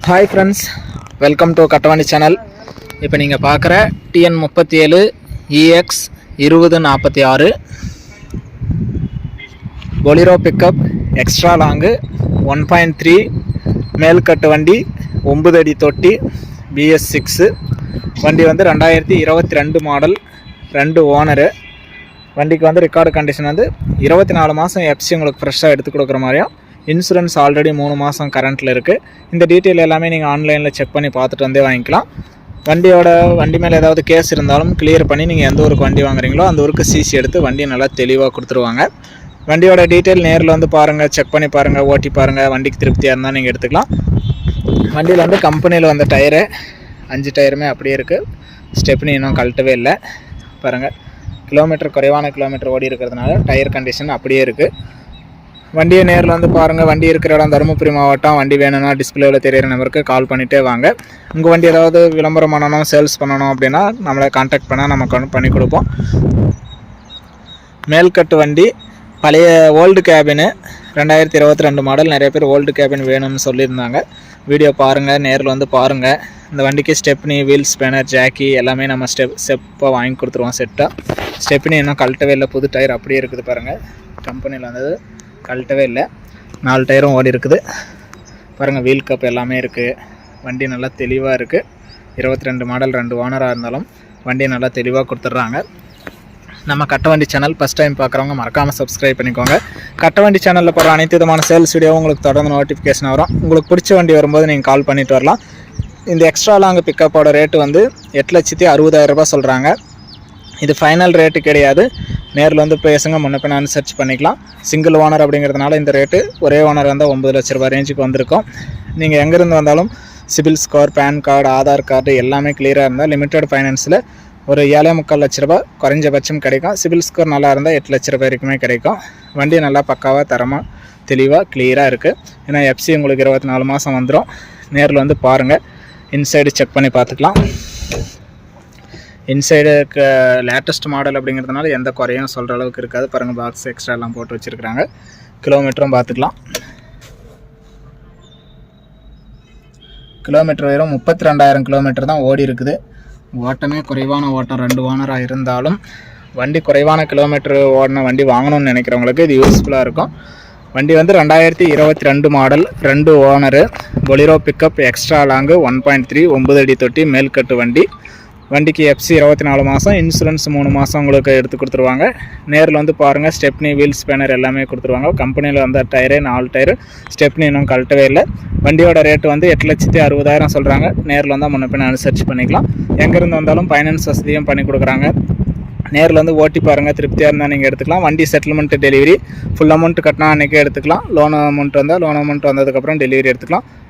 Hi friends welcome to Kattavani channel இப்போ நீங்கள் பார்க்குற டிஎன் முப்பத்தி ஏழு இஎக்ஸ் இருபது நாற்பத்தி ஆறு. Bolero pickup extra long one point three மேல்கட்டு வண்டி ஒம்பது அடி தொட்டி பிஎஸ் சிக்ஸு வண்டி வந்து ரெண்டாயிரத்தி இருபத்தி ரெண்டு மாடல் ரெண்டு ஓனரு வண்டிக்கு வந்து ரெக்கார்டு கண்டிஷன் வந்து இருபத்தி நாலு மாதம் எஃப்சி உங்களுக்கு ஃப்ரெஷ்ஷாக எடுத்து கொடுக்குற மாதிரியும் இன்சூரன்ஸ் ஆல்ரெடி மூணு மாதம் கரண்ட்டில் இருக்குது இந்த டீட்டெயில் எல்லாமே நீங்கள் ஆன்லைனில் செக் பண்ணி பார்த்துட்டு வந்தே வாங்கிக்கலாம். வண்டியோட வண்டி மேலே ஏதாவது கேஸ் இருந்தாலும் கிளியர் பண்ணி நீங்கள் எந்த ஊருக்கு வண்டி வாங்குறீங்களோ அந்த ஊருக்கு சிசி எடுத்து வண்டியை நல்லா தெளிவாக கொடுத்துருவாங்க. வண்டியோட டீட்டெயில் நேரில் வந்து பாருங்கள் செக் பண்ணி பாருங்கள் ஓட்டி பாருங்கள் வண்டிக்கு திருப்தியாக இருந்தால் நீங்கள் எடுத்துக்கலாம். வண்டியில் வந்து கம்பெனியில் வந்த டயரு அஞ்சு டயருமே அப்படியே இருக்குது ஸ்டெப்னி இன்னும் கழட்டவே இல்லை. பாருங்கள் கிலோமீட்டர் குறைவான கிலோமீட்டர் ஓடி இருக்கிறதுனால டயர் கண்டிஷன் அப்படியே இருக்குது வண்டியை நேரில் வந்து பாருங்கள் வண்டி இருக்கிற இடம் தருமபுரி மாவட்டம். வண்டி வேணும்னா டிஸ்பிளேவில் தெரியிற நம்பருக்கு கால் பண்ணிகிட்டே வாங்க. உங்கள் வண்டி ஏதாவது விளம்பரம் பண்ணணும் சேல்ஸ் பண்ணணும் அப்படின்னா நம்மளை காண்டாக்ட் பண்ணால் நம்ம பண்ணி கொடுப்போம். மேல்கட்டு வண்டி பழைய ஓல்டு கேபினு ரெண்டாயிரத்தி இருபத்தி ரெண்டு மாடல் நிறைய பேர் ஓல்டு கேபின் வேணும்னு சொல்லியிருந்தாங்க. வீடியோ பாருங்கள் நேரில் வந்து பாருங்கள் இந்த வண்டிக்கு ஸ்டெப்னி வீல் ஸ்பேனர் ஜாக்கி எல்லாமே நம்ம ஸ்டெப் ஸ்டெப்பாக வாங்கி கொடுத்துருவோம் செட்டாக ஸ்டெப்னி இன்னும் கழட்டவே இல்லை புது டயர் அப்படியே இருக்குது பாருங்கள் கம்பெனியில் வந்தது. கழட்டவே இல்லை. நாலு டயரும் ஓடி இருக்குது. பாருங்கள் வீல் கப் எல்லாமே இருக்குது வண்டி நல்லா தெளிவாக இருக்குது இருபத்தி ரெண்டு மாடல் ரெண்டு ஓனராக இருந்தாலும் வண்டி நல்லா தெளிவாக கொடுத்துட்றாங்க. நம்ம கட்டவண்டி சேனல் ஃபஸ்ட் டைம் பார்க்குறவங்க மறக்காமல் சப்ஸ்கிரைப் பண்ணிக்கோங்க. கட்டவண்டி சேனலில் போகிற அனைத்து விதமான சேல்ஸ் வீடியோ உங்களுக்கு தொடர்ந்து நோட்டிஃபிகேஷன் வரும். உங்களுக்கு பிடிச்ச வண்டி வரும்போது நீங்கள் கால் பண்ணிட்டு வரலாம். இந்த எக்ஸ்ட்ரா லாங் பிக்கப்போட ரேட்டு வந்து எட்டு லட்சத்தி அறுபதாயிரம் சொல்கிறாங்க இது ஃபைனல் ரேட்டு கிடையாது. நேரில் வந்து பேசுங்க முன்ன பின்ன அனுசரிச்சு பண்ணிக்கலாம். சிங்கிள் ஓனர் அப்படிங்கிறதுனால இந்த ரேட்டு ஒரே ஓனர் இருந்தால் ஒம்பது லட்ச ரூபா ரேஞ்சுக்கு வந்திருக்கும். நீங்கள் எங்கேருந்து வந்தாலும் CIBIL score PAN card Aadhaar card எல்லாமே கிளியராக இருந்தால் லிமிட்டட் ஃபைனான்ஸில் ஒரு ஏழே முக்கால் லட்ச ரூபாய் குறைஞ்சபட்சம் கிடைக்கும். சிபில் ஸ்கோர் நல்லா இருந்தால் எட்டு லட்ச ரூபா வரைக்குமே கிடைக்கும். வண்டி நல்லா பக்காவாக தரமாக தெளிவாக கிளியராக இருக்குது ஏன்னா எஃப்சி உங்களுக்கு இருபத்தி நாலு மாதம் வந்துடும் நேரில் வந்து பாருங்கள் இன்சைடு செக் பண்ணி பார்த்துக்கலாம். இன்சைடு இருக்க லேட்டஸ்ட் மாடல் அப்படிங்கிறதுனால எந்த குறையும் சொல்கிற அளவுக்கு இருக்காது. பாருங்கள் பாக்ஸ் எக்ஸ்ட்ராலாம் போட்டு வச்சுருக்குறாங்க. கிலோமீட்டரும் பார்த்துக்கலாம். கிலோமீட்டர் வெறும் முப்பத்தி ரெண்டாயிரம் கிலோமீட்டர் தான் ஓடி இருக்குது. ஓட்டமே குறைவான ஓட்டம். ரெண்டு ஓனராக இருந்தாலும் வண்டி குறைவான கிலோமீட்டர் ஓடின வண்டி வாங்கணும்னு நினைக்கிறவங்களுக்கு இது யூஸ்ஃபுல்லாக இருக்கும். வண்டி வந்து ரெண்டாயிரத்தி இருபத்தி ரெண்டு மாடல் ரெண்டு owner Bolero pickup extra long one point three ஒம்பது அடி தொட்டி மேல்கட்டு வண்டி. வண்டிக்கு எஃப்சி இருபத்தி நாலு மாதம் இன்சூரன்ஸ் மூணு மாதம் உங்களுக்கு எடுத்து கொடுத்துருவாங்க. நேரில் வந்து பாருங்கள் ஸ்டெப்னி வீல் ஸ்பேனர் எல்லாமே கொடுத்துருவாங்க. கம்பெனியில் வந்த டயரே நாலு டயரு ஸ்டெப்னி இன்னும் கழட்டவே இல்லை. வண்டியோட ரேட்டு வந்து எட்டு லட்சத்தி அறுபதாயிரம் சொல்கிறாங்க நேரில் வந்தால் முன்ன பின்ன அனுசரிச்சு பண்ணிக்கலாம். எங்கேருந்து வந்தாலும் ஃபைனான்ஸ் வசதியும் பண்ணி கொடுக்குறாங்க. நேரில் வந்து ஓட்டி பாருங்கள் திருப்தியாக இருந்தால் நீங்கள் எடுத்துக்கலாம். வண்டி செட்டில்மெண்ட் டெலிவரி ஃபுல் அமௌண்ட் கட்டினா அன்றைக்கே எடுத்துக்கலாம். லோன் அமௌண்ட் வந்தால் லோன் அமௌண்ட் வந்ததுக்கப்புறம் டெலிவரி எடுத்துக்கலாம்.